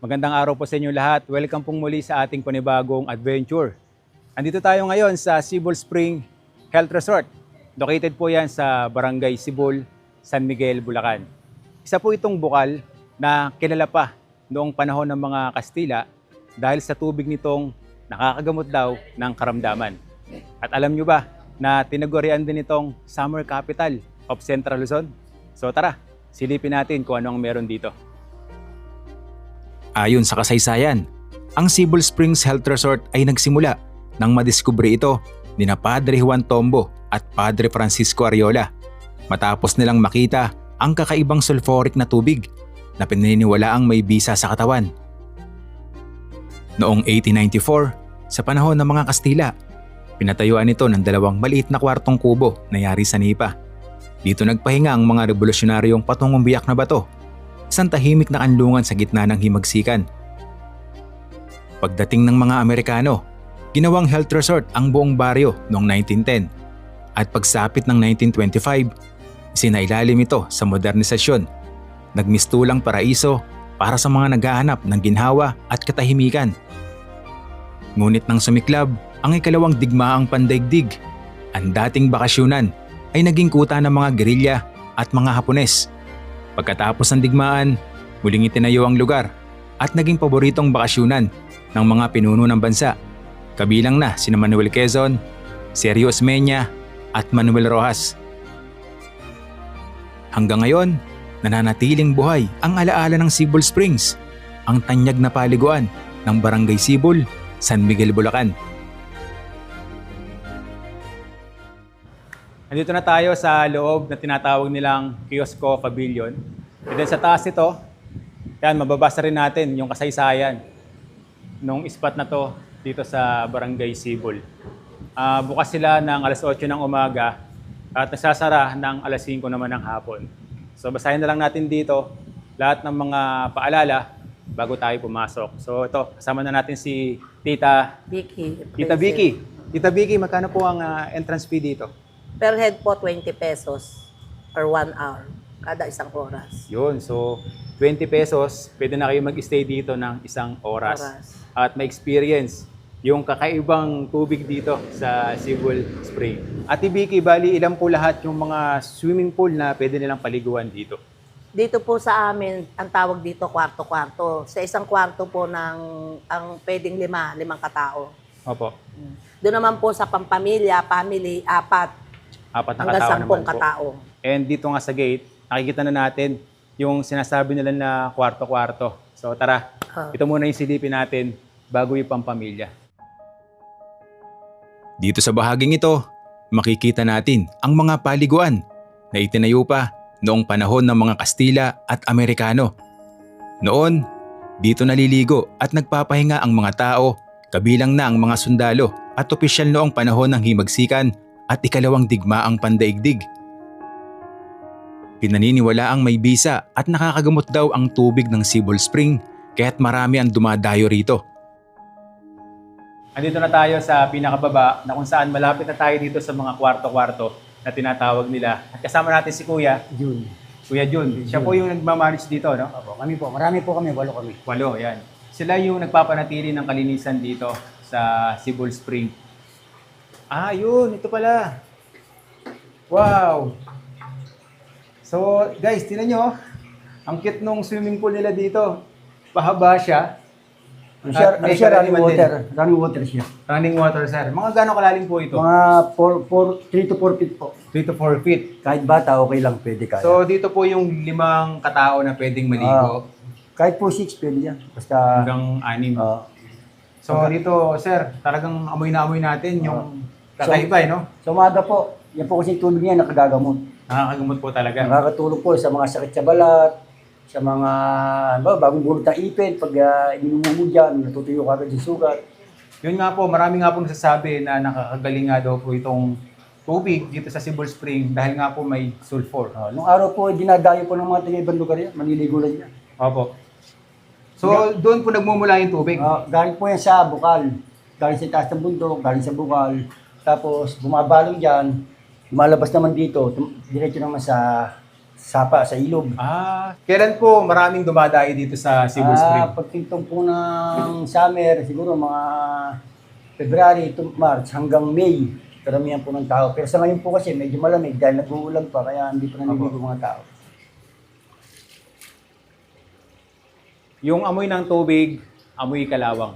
Magandang araw po sa inyo lahat. Welcome pong muli sa ating panibagong adventure. Andito tayo ngayon sa Sibol Spring Health Resort. Located po yan sa Barangay Sibol, San Miguel, Bulacan. Isa po itong bukal na kilala pa noong panahon ng mga Kastila dahil sa tubig nitong nakakagamot daw ng karamdaman. At alam nyo ba na tinagurian din itong Summer Capital of Central Luzon? So tara, silipin natin kung ano ang meron dito. Ayon sa kasaysayan, ang Sibol Springs Health Resort ay nagsimula nang madiskubre ito ni na Padre Juan Tombo at Padre Francisco Ariola matapos nilang makita ang kakaibang sulfuric na tubig na pininiwalaang may bisa sa katawan. Noong 1894, sa panahon ng mga Kastila, pinatayuan ito ng dalawang maliit na kwartong kubo na yari sa nipa. Dito nagpahinga ang mga revolusyonaryong patungong biyak na bato isang tahimik na kanlungan sa gitna ng himagsikan. Pagdating ng mga Amerikano, ginawang health resort ang buong baryo noong 1910 at pagsapit ng 1925, sinailalim ito sa modernisasyon. Nagmistulang paraiso para sa mga naghahanap ng ginhawa at katahimikan. Ngunit nang sumiklab ang ikalawang digmaang pandaigdig, ang dating bakasyunan ay naging kuta ng mga gerilya at mga Hapones. Pagkatapos ng digmaan, muling itinayo ang lugar at naging paboritong bakasyunan ng mga pinuno ng bansa. Kabilang na sina Manuel Quezon, Sergio Osmeña at Manuel Rojas. Hanggang ngayon, nananatiling buhay ang alaala ng Sibol Springs, ang tanyag na paliguan ng Barangay Sibol, San Miguel, Bulacan. Nandito na tayo sa loob na tinatawag nilang Kiosco Pavilion. And then sa taas ito, yan, mababasa rin natin yung kasaysayan nung spot na to dito sa Barangay Sibol. Ah, bukas sila ng alas 8 ng umaga at nagsasara ng alas 5 naman ng hapon. So basahin na lang natin dito lahat ng mga paalala bago tayo pumasok. So ito, kasama na natin si Tita Vicky. Tita. Vicky. Tita Vicky, magkano po ang ah, entrance fee dito? Per head po 20 pesos per one hour kada isang oras. Yun, so 20 pesos, pwede na kayo mag-stay dito ng isang oras. Oras. At ma-experience yung kakaibang tubig dito sa Sibol Spring. Ate Vicky, bali ilan po lahat yung mga swimming pool na pwede nilang paliguan dito? Dito po sa amin, ang tawag dito kwarto-kwarto. Sa isang kwarto po ng ang pwedeng lima, limang katao. Opo, Doon naman po sa pampamilya, family, apat, apat na hanggang katao sampung naman po. katao. And dito nga sa gate, nakikita na natin yung sinasabi nila na kwarto-kwarto. So tara, Ah. ito muna yung silipin natin bago yung pampamilya. Dito sa bahaging ito, makikita natin ang mga paliguan na itinayo pa noong panahon ng mga Kastila at Amerikano. Noon, dito naliligo at nagpapahinga ang mga tao, kabilang na ang mga sundalo at opisyal noong panahon ng himagsikan at ikalawang digmaang pandaigdig. Pinaniniwala ang may bisa at nakakagamot daw ang tubig ng Sibol Spring kaya't marami ang dumadayo rito. Andito na tayo sa pinakababa na kung saan malapit na tayo dito sa mga kwarto-kwarto na tinatawag nila. At kasama natin si Kuya, June. Kuya Jun. Siya po yung nagmamanage dito, no? Opo, kami po. Marami po kami, walo kami. Walo, yan. Sila yung nagpapanatili ng kalinisan dito sa Sibol Spring. Ah, yun. Ito pala. Wow. So, guys, tinan nyo. Ang cute nung swimming pool nila dito. Pahaba siya. Ano siya, ano siya running kalaliman din. water. Running water siya. Running water, sir. Mga gano'ng kalalim po ito? Mga 4, 3 to 4 feet po. 3 to 4 feet. Kahit bata, okay lang, pwede kaya. So, dito po yung limang katao na pwedeng maligo. kahit po 6, pwede yan. Basta, hanggang anim. ah, So, dito, sir, talagang amoy na amoy natin yung kakaiba, eh, no? sa umaga po, yan po kasi tubig niya nakagagamot. Nakakagamot po talaga. Nakakatulong po sa mga sakit sa balat, sa mga, ano ba, bagong bulot na ipin, pag uh, ininom mo dyan, natutuyo ka agad yung sugat. Yun nga po, marami nga po nagsasabi na nakakagaling nga daw po itong tubig dito sa Sibol Spring dahil nga po may sulfur. Ah, nung araw po, dinadayo po ng mga taga ibang lugar yan, maniligo lang yan. Opo. So, doon po nagmumula yung tubig. Ah, galing po yan sa bukal. Galing sa taas ng bundok, galing sa bukal. Tapos bumabalong dyan, lumalabas naman dito, tum- diretso naman sa sapa sa ilog. Ah, kailan po maraming dumadayo dito sa Cebu Spring? Ah, pagtintong po ng summer, siguro mga February to March hanggang May, karamihan po ng tao. Pero sa ngayon po kasi medyo malamig dahil nag-uulan pa, kaya hindi pa naniligo mga tao. Yung amoy ng tubig, amoy kalawang.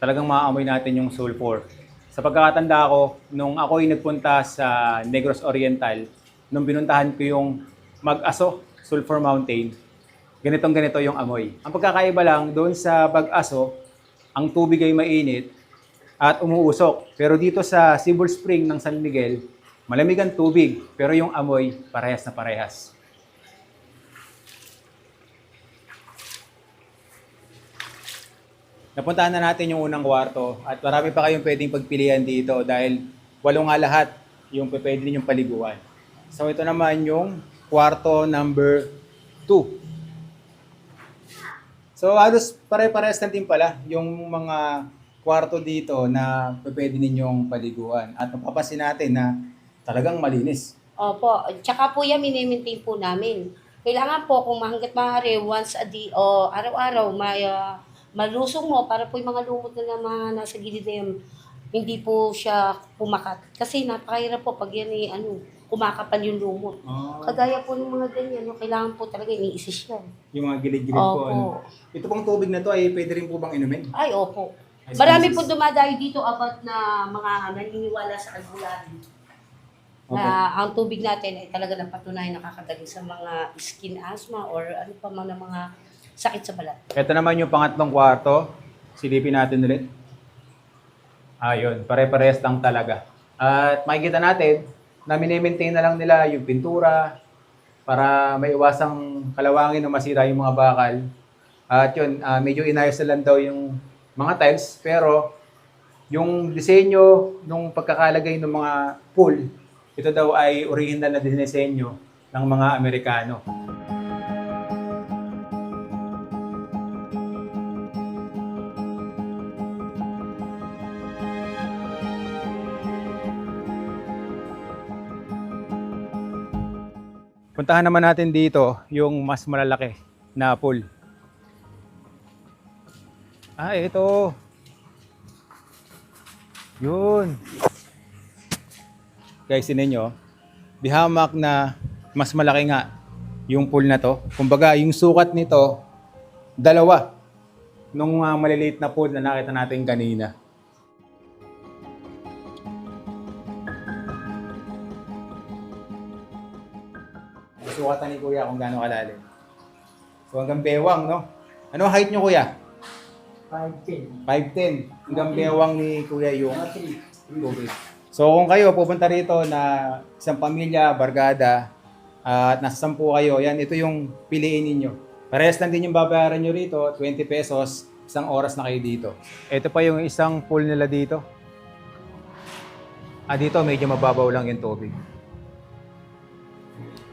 Talagang maamoy natin yung sulfur. Sa pagkakatanda ko, nung ako'y nagpunta sa Negros Oriental, nung binuntahan ko yung Mag-Aso Sulphur Mountain, ganitong ganito yung amoy. Ang pagkakaiba lang, doon sa Bag-Aso, ang tubig ay mainit at umuusok. Pero dito sa Sibol Spring ng San Miguel, malamig ang tubig, pero yung amoy parehas na parehas. Napuntahan na natin yung unang kwarto at marami pa kayong pwedeng pagpilian dito dahil walo nga lahat yung pwede ninyong paliguan. So ito naman yung kwarto number 2. So halos pare-pares na din pala yung mga kwarto dito na pwede ninyong paliguan. At mapapansin natin na talagang malinis. Opo, tsaka po yan minimaintain po namin. Kailangan po kung hanggat maaari once a day o araw-araw may ah, malusong mo para po yung mga lumot na naman nasa gilid na yun, hindi po siya pumakat. Kasi napakahirap po pag yan eh, ano, kumakapal yung lumot. Kagaya po ng mga ganyan, no, kailangan po talaga iniisis yan. yung mga gilid-gilid po. Opo. Ano. Ito pong tubig na to ay pwede rin po bang inumin? Ay, opo. Ay, Marami po dumadayo dito about na mga naniniwala sa albularyo. Na ang tubig natin ay talaga napatunayan nakakadali sa mga skin asthma or ano pa man ng mga sakit sa balat. Ito naman yung pangatlong kwarto. Silipin natin ulit. Ayun, pare-pares lang talaga. At makikita natin na minimaintain na lang nila yung pintura para may iwasang kalawangin na masira yung mga bakal. At yun, ah, medyo inayos na lang daw yung mga tiles pero yung disenyo nung pagkakalagay ng mga pool, ito daw ay original na dinesenyo ng mga Amerikano. Puntahan naman natin dito yung mas malalaki na pool. Ah, ito. Yun. Guys, tinan nyo. Bihamak na mas malaki nga yung pool na to. Kumbaga, yung sukat nito, dalawa nung uh, maliliit na pool na nakita natin kanina. Sukatan ni Kuya kung gaano kalalim. So hanggang bewang, no? Ano height nyo, Kuya? 5, 5'10". Hanggang bewang ni Kuya yung tubig. So kung kayo pupunta rito na isang pamilya, barkada, at nasa sampu kayo, yan, ito yung piliin ninyo. Parehas lang din yung babayaran nyo rito, 20 pesos, isang oras na kayo dito. Ito pa yung isang pool nila dito. Ah, dito medyo mababaw lang yung tubig.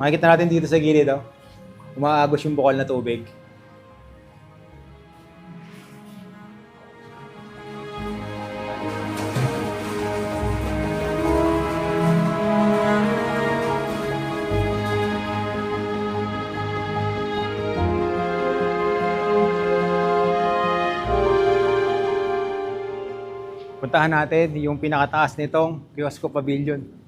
Makikita natin dito sa gilid, oh. Umaagos yung bukal na tubig. Puntahan natin yung pinakataas nitong Kiosco Pavilion.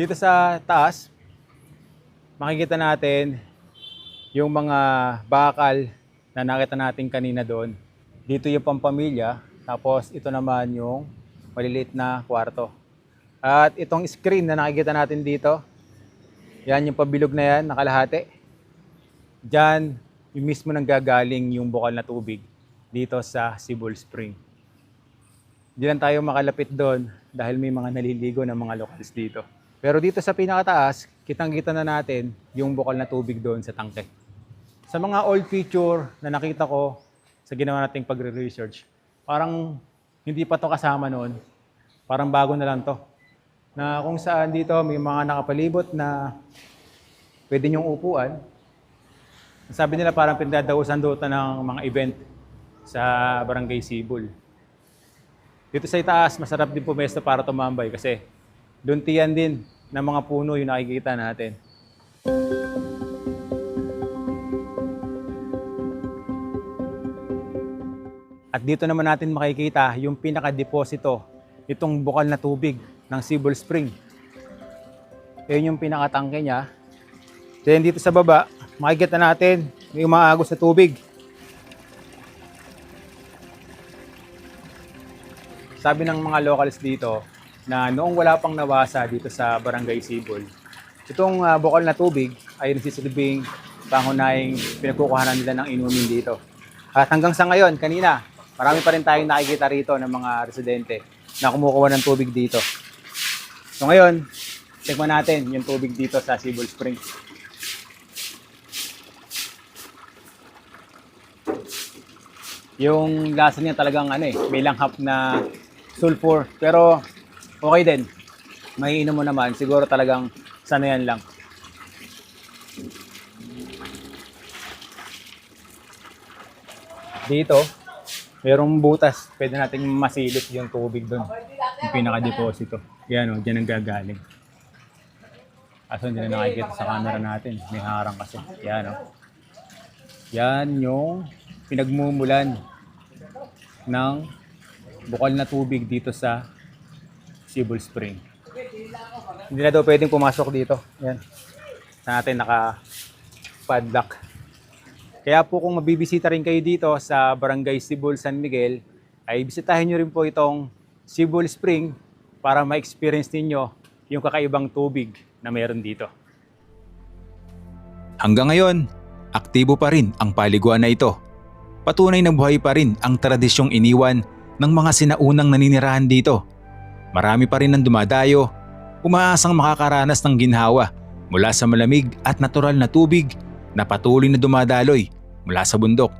Dito sa taas, makikita natin yung mga bakal na nakita natin kanina doon. Dito yung pampamilya, tapos ito naman yung maliliit na kwarto. At itong screen na nakikita natin dito, yan yung pabilog na yan, nakalahati. Diyan, yung mismo nang gagaling yung bukal na tubig dito sa Sibol Spring. Hindi lang tayo makalapit doon dahil may mga naliligo ng mga locals dito. Pero dito sa pinakataas, kitang-kita na natin yung bukal na tubig doon sa tangke. Sa mga old picture na nakita ko sa ginawa nating pagre-research, parang hindi pa to kasama noon. Parang bago na lang to. Na kung saan dito may mga nakapalibot na pwede niyong upuan. Sabi nila parang pinadausan doon ng mga event sa Barangay Sibul. Dito sa itaas, masarap din pumesto para tumambay kasi duntiyan din ng mga puno yung nakikita natin. At dito naman natin makikita yung pinaka-deposito itong bukal na tubig ng Sibol Spring. Yan yung pinakatangke niya. Then dito sa baba, makikita natin may umaagos sa tubig. Sabi ng mga locals dito na noong wala pang nawasa dito sa Barangay Sibol, itong ah, bukal na tubig ay nagsisilbing pangunahing pinagkukuhanan nila ng inumin dito. At hanggang sa ngayon, kanina, marami pa rin tayong nakikita rito ng mga residente na kumukuha ng tubig dito. So ngayon, tikman natin yung tubig dito sa Sibol Springs. Yung lasa niya talagang ano eh, may langhap na sulfur. Pero okay din. Maiinom mo naman, siguro talagang sanayan lang. Dito, merong butas. Pwede nating masilip yung tubig doon. Yung pinaka-deposito. Yan o, dyan ang gagaling. Kaso hindi na nakikita sa camera natin. May harang kasi. Yan o. Yan yung pinagmumulan ng bukal na tubig dito sa Sibol Spring. Hindi na daw pwedeng pumasok dito. Yan. Sa natin naka padlock. Kaya po kung mabibisita rin kayo dito sa Barangay Sibol San Miguel, ay bisitahin nyo rin po itong Sibol Spring para ma-experience ninyo yung kakaibang tubig na meron dito. Hanggang ngayon, aktibo pa rin ang paliguan na ito. Patunay na buhay pa rin ang tradisyong iniwan ng mga sinaunang naninirahan dito. Marami pa rin ang dumadayo, umaasang makakaranas ng ginhawa mula sa malamig at natural na tubig na patuloy na dumadaloy mula sa bundok.